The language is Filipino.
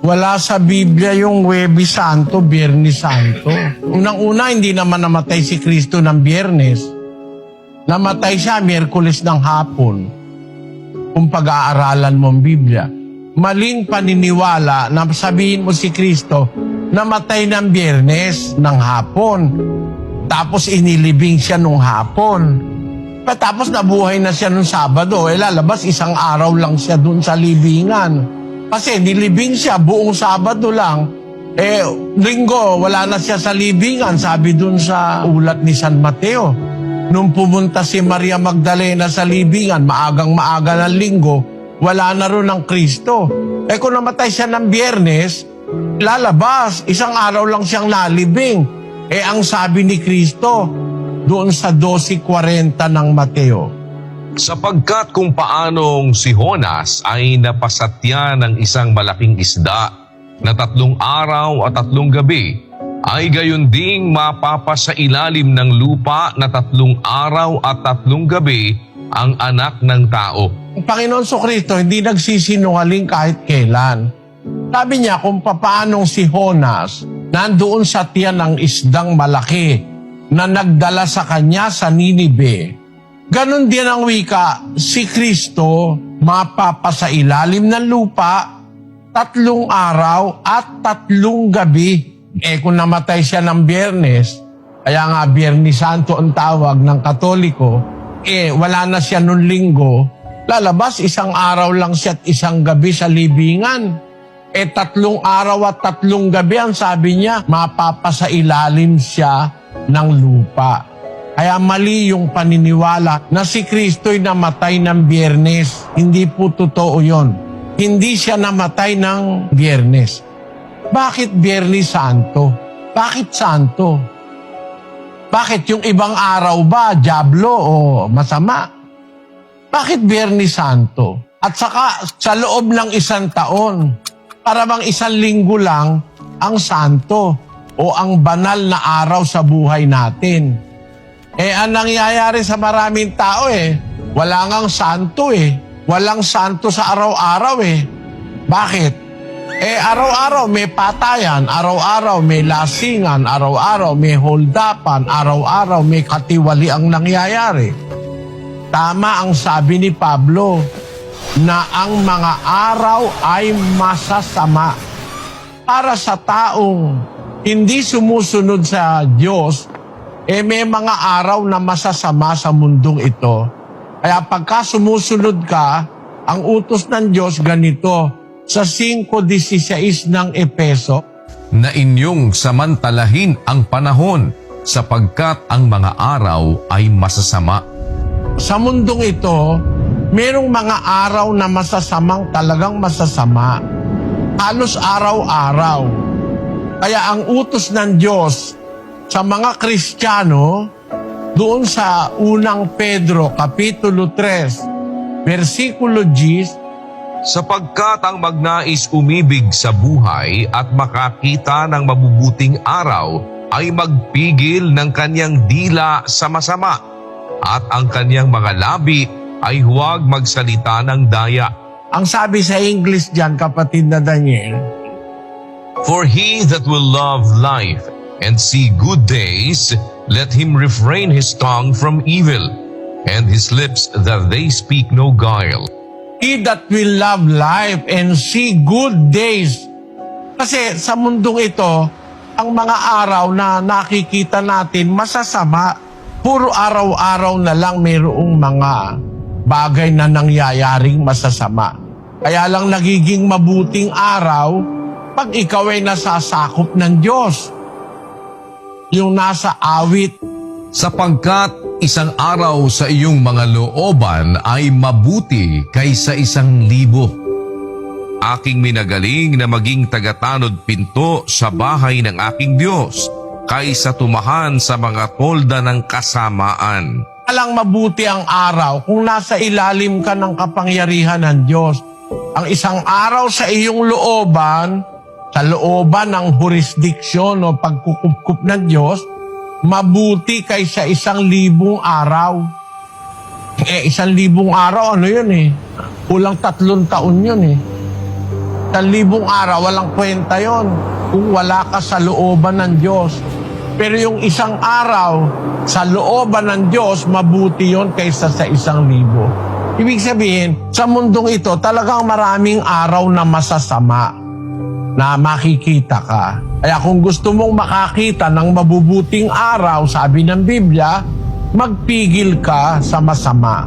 Wala sa Biblia yung Huwebes Santo, Biyernes Santo. Unang-una, hindi naman namatay si Kristo ng Biyernes. Namatay siya Miyerkules ng hapon. Kung pag-aaralan mo ang Biblia. Maling paniniwala na sabihin mo si Kristo, namatay ng Biyernes ng hapon. Tapos inilibing siya nung hapon. Tapos nabuhay na siya nung Sabado. Eh lalabas isang araw lang siya dun sa libingan. Kasi nilibing siya buong Sabado lang. Eh, linggo, wala na siya sa libingan, sabi dun sa ulat ni San Mateo. Nung pumunta si Maria Magdalena sa libingan, maagang maaga ng linggo, wala na ron ng Kristo. Eh kung namatay siya ng biyernes, lalabas, isang araw lang siyang nalibing. Eh ang sabi ni Kristo, doon sa 12.40 ng Mateo, Sapagkat kung paanong si Honas ay napasatya ng isang malaking isda na tatlong araw at tatlong gabi, ay gayon ding mapapa sa ilalim ng lupa na tatlong araw at tatlong gabi ang anak ng tao. Ang Panginoon so Kristo hindi nagsisinungaling kahit kailan. Sabi niya kung paanong si Honas nandoon sa tiyan ng isdang malaki na nagdala sa kanya sa Ninibe. Ganon din ang wika, si Kristo mapapasa ilalim ng lupa tatlong araw at tatlong gabi. Eh kung namatay siya ng biyernes, kaya nga biyernes santo ang tawag ng katoliko, eh wala na siya nung linggo, lalabas isang araw lang siya at isang gabi sa libingan. Eh tatlong araw at tatlong gabi ang sabi niya, mapapasa ilalim siya ng lupa. Kaya mali yung paniniwala na si Kristo'y namatay ng biyernes. Hindi po totoo yon. Hindi siya namatay ng biyernes. Bakit biyernes santo? Bakit santo? Bakit yung ibang araw ba, Diablo o masama? Bakit biyernes santo? At saka sa loob ng isang taon, para bang isang linggo lang ang santo o ang banal na araw sa buhay natin. Eh, ang nangyayari sa maraming tao eh, wala ngang santo eh. Walang santo sa araw-araw eh. Bakit? Eh, araw-araw may patayan, araw-araw may lasingan, araw-araw may holdapan, araw-araw may katiwali ang nangyayari. Tama ang sabi ni Pablo na ang mga araw ay masasama. Para sa taong hindi sumusunod sa Diyos, eh may mga araw na masasama sa mundong ito. Kaya pagka sumusunod ka, ang utos ng Diyos ganito, sa 5.16 ng Epeso, Na inyong samantalahin ang panahon sapagkat ang mga araw ay masasama. sa mundong ito, merong mga araw na masasamang talagang masasama. Halos araw-araw. Kaya ang utos ng Diyos sa mga Kristiyano, doon sa unang Pedro, Kapitulo 3, versikulo 10, Sapagkat ang magnais umibig sa buhay at makakita ng mabubuting araw ay magpigil ng kanyang dila sa masama at ang kanyang mga labi ay huwag magsalita ng daya. ang sabi sa English dyan, kapatid na Daniel, For he that will love life and see good days, let him refrain his tongue from evil, and his lips that they speak no guile. He that will love life and see good days. Kasi sa mundong ito, ang mga araw na nakikita natin masasama. Puro araw-araw na lang mayroong mga bagay na nangyayaring masasama. Kaya lang nagiging mabuting araw pag ikaw ay nasasakop ng Diyos. Yung nasa awit Sapagkat isang araw sa iyong mga looban ay mabuti kaysa isang libo. Aking minagaling na maging tagatanod pinto sa bahay ng aking Diyos kaysa tumahan sa mga tolda ng kasamaan. Alang mabuti ang araw kung nasa ilalim ka ng kapangyarihan ng Diyos. Ang isang araw sa iyong looban, sa looban ng jurisdiksyon o pagkukupkup ng Diyos, mabuti kaysa isang libong araw. Eh, isang libong araw, ano yun eh? Kulang tatlong taon yun eh. Sa libong araw, walang kwenta yon kung wala ka sa looban ng Diyos. Pero yung isang araw, sa looban ng Diyos, mabuti yon kaysa sa isang libo. Ibig sabihin, sa mundong ito, talagang maraming araw na masasama na makikita ka. Kaya kung gusto mong makakita ng mabubuting araw, sabi ng Biblia, magpigil ka sa masama.